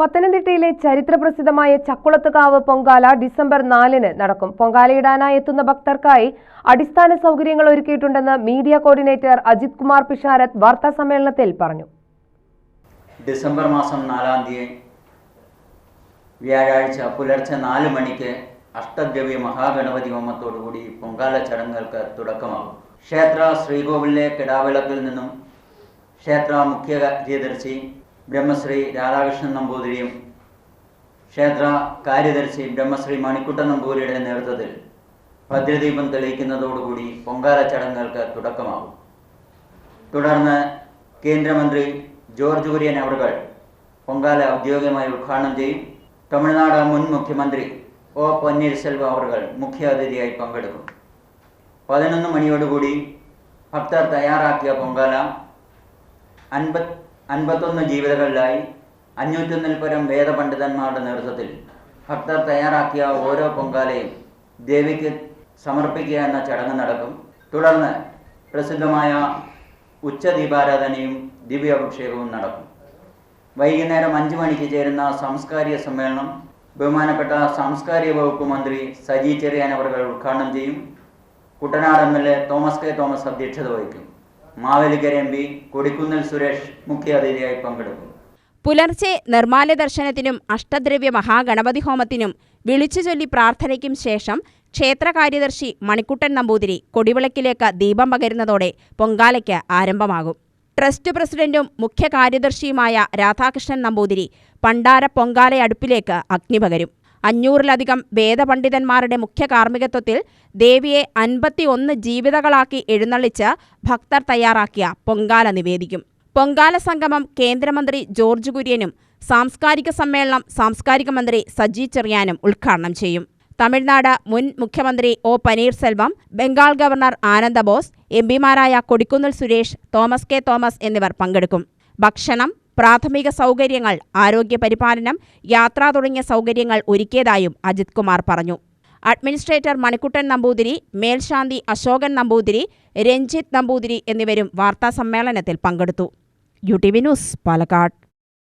പത്തനംതിട്ടയിലെ ചരിത്രപ്രസിദ്ധമായ ചക്കുളത്തുകാവ് പൊങ്കാല ഡിസംബർ നാലിന് നടക്കും. പൊങ്കാലയിടാനായി എത്തുന്ന ഭക്തർക്കായി അടിസ്ഥാന സൗകര്യങ്ങൾ ഒരുക്കിയിട്ടുണ്ടെന്ന് മീഡിയ കോർഡിനേറ്റർ അജിത് കുമാർ പിഷാരത് വാർത്താ സമ്മേളനത്തിൽ പറഞ്ഞു. ഡിസംബർ മാസം നാലാം തീയതി വ്യാഴാഴ്ച പുലർച്ചെ നാല് മണിക്ക് അഷ്ടദ്രവ്യ മഹാഗണപതി ഹോമത്തോടുകൂടി പൊങ്കാല ചടങ്ങുകൾക്ക് തുടക്കമാകും. ക്ഷേത്ര ശ്രീകോവിലിലെ കിടാവിളക്കിൽ നിന്നും ക്ഷേത്ര മുഖ്യ കാര്യദർശി ബ്രഹ്മശ്രീ രാധാകൃഷ്ണൻ നമ്പൂതിരിയും ക്ഷേത്ര കാര്യദർശി ബ്രഹ്മശ്രീ മണിക്കുട്ടൻ നമ്പൂതിരിയുടെ നേതൃത്വത്തിൽ ഭദ്രദീപം തെളിയിക്കുന്നതോടുകൂടി പൊങ്കാല ചടങ്ങുകൾക്ക് തുടക്കമാകും. തുടർന്ന് കേന്ദ്രമന്ത്രി ജോർജ് കുര്യൻ അവർകൾ പൊങ്കാല ഔദ്യോഗികമായി ഉദ്ഘാടനം ചെയ്യും. തമിഴ്നാട് മുൻ മുഖ്യമന്ത്രി ഒ പന്നീർസെൽവം അവർകൾ മുഖ്യ അതിഥിയായി പങ്കെടുക്കും. പതിനൊന്ന് മണിയോടുകൂടി ഭക്തർ തയ്യാറാക്കിയ പൊങ്കാല അൻപത് അൻപത്തൊന്ന് ജീവിതങ്ങളിലായി അഞ്ഞൂറ്റൊന്നിൽ പരം വേദപണ്ഡിതന്മാരുടെ നേതൃത്വത്തിൽ ഭക്തർ തയ്യാറാക്കിയ ഓരോ പൊങ്കാലയും ദേവിക്ക് സമർപ്പിക്കുക എന്ന ചടങ്ങ് നടക്കും. തുടർന്ന് പ്രസിദ്ധമായ ഉച്ചദീപാരാധനയും ദിവ്യാഭിഷേകവും നടക്കും. വൈകുന്നേരം അഞ്ചു മണിക്ക് ചേരുന്ന സാംസ്കാരിക സമ്മേളനം ബഹുമാനപ്പെട്ട സാംസ്കാരിക വകുപ്പ് മന്ത്രി സജി ചെറിയാൻ അവർ ഉദ്ഘാടനം ചെയ്യും. Kuttanad M L A Thomas K Thomas അധ്യക്ഷത വഹിക്കും. മാവേലിക്കര എം പി കൊടിക്കുന്നിൽ സുരേഷ് മുഖ്യാതിഥിയായി പങ്കെടുക്കും. പുലർച്ചെ നിർമാല്യ ദർശനത്തിനും അഷ്ടദ്രവ്യ മഹാഗണപതി ഹോമത്തിനും വിളിച്ചു ചൊല്ലി പ്രാർത്ഥനയ്ക്കും ശേഷം ക്ഷേത്ര കാര്യദർശി മണിക്കുട്ടൻ നമ്പൂതിരി കൊടിവിളക്കിലേക്ക് ദീപം പകരുന്നതോടെ പൊങ്കാലയ്ക്ക് ആരംഭമാകും. ട്രസ്റ്റ് പ്രസിഡന്റും മുഖ്യ കാര്യദർശിയുമായ രാധാകൃഷ്ണൻ നമ്പൂതിരി പണ്ടാര പൊങ്കാലയടുപ്പിലേക്ക് അഗ്നി പകരും അഞ്ഞൂറിലധികം വേദപണ്ഡിതന്മാരുടെ മുഖ്യ കാർമ്മികത്വത്തിൽ ദേവിയെ അൻപത്തിയൊന്ന് ജീവിതകളാക്കി എഴുന്നള്ളിച്ച് ഭക്തർ തയ്യാറാക്കിയ പൊങ്കാല നിവേദിക്കും. പൊങ്കാല സംഗമം കേന്ദ്രമന്ത്രി ജോർജ് കുര്യനും സാംസ്കാരിക സമ്മേളനം സാംസ്കാരിക മന്ത്രി സജി ചെറിയാനും ഉദ്ഘാടനം ചെയ്യും. തമിഴ്നാട് മുൻ മുഖ്യമന്ത്രി O Panneerselvam Bengal governor Ananda Bose M പിമാരായ Kodikunnil Suresh Thomas K Thomas എന്നിവർ പങ്കെടുക്കും. ഭക്ഷണം പ്രാഥമിക സൗകര്യങ്ങൾ ആരോഗ്യ പരിപാലനം യാത്ര തുടങ്ങിയ സൗകര്യങ്ങൾ ഒരുക്കിയതായും അജിത് കുമാർ പറഞ്ഞു. അഡ്മിനിസ്ട്രേറ്റർ മണിക്കുട്ടൻ നമ്പൂതിരി മേൽശാന്തി അശോകൻ നമ്പൂതിരി രഞ്ജിത്ത് നമ്പൂതിരി എന്നിവരും വാർത്താസമ്മേളനത്തിൽ പങ്കെടുത്തു. U T V news Palakkad.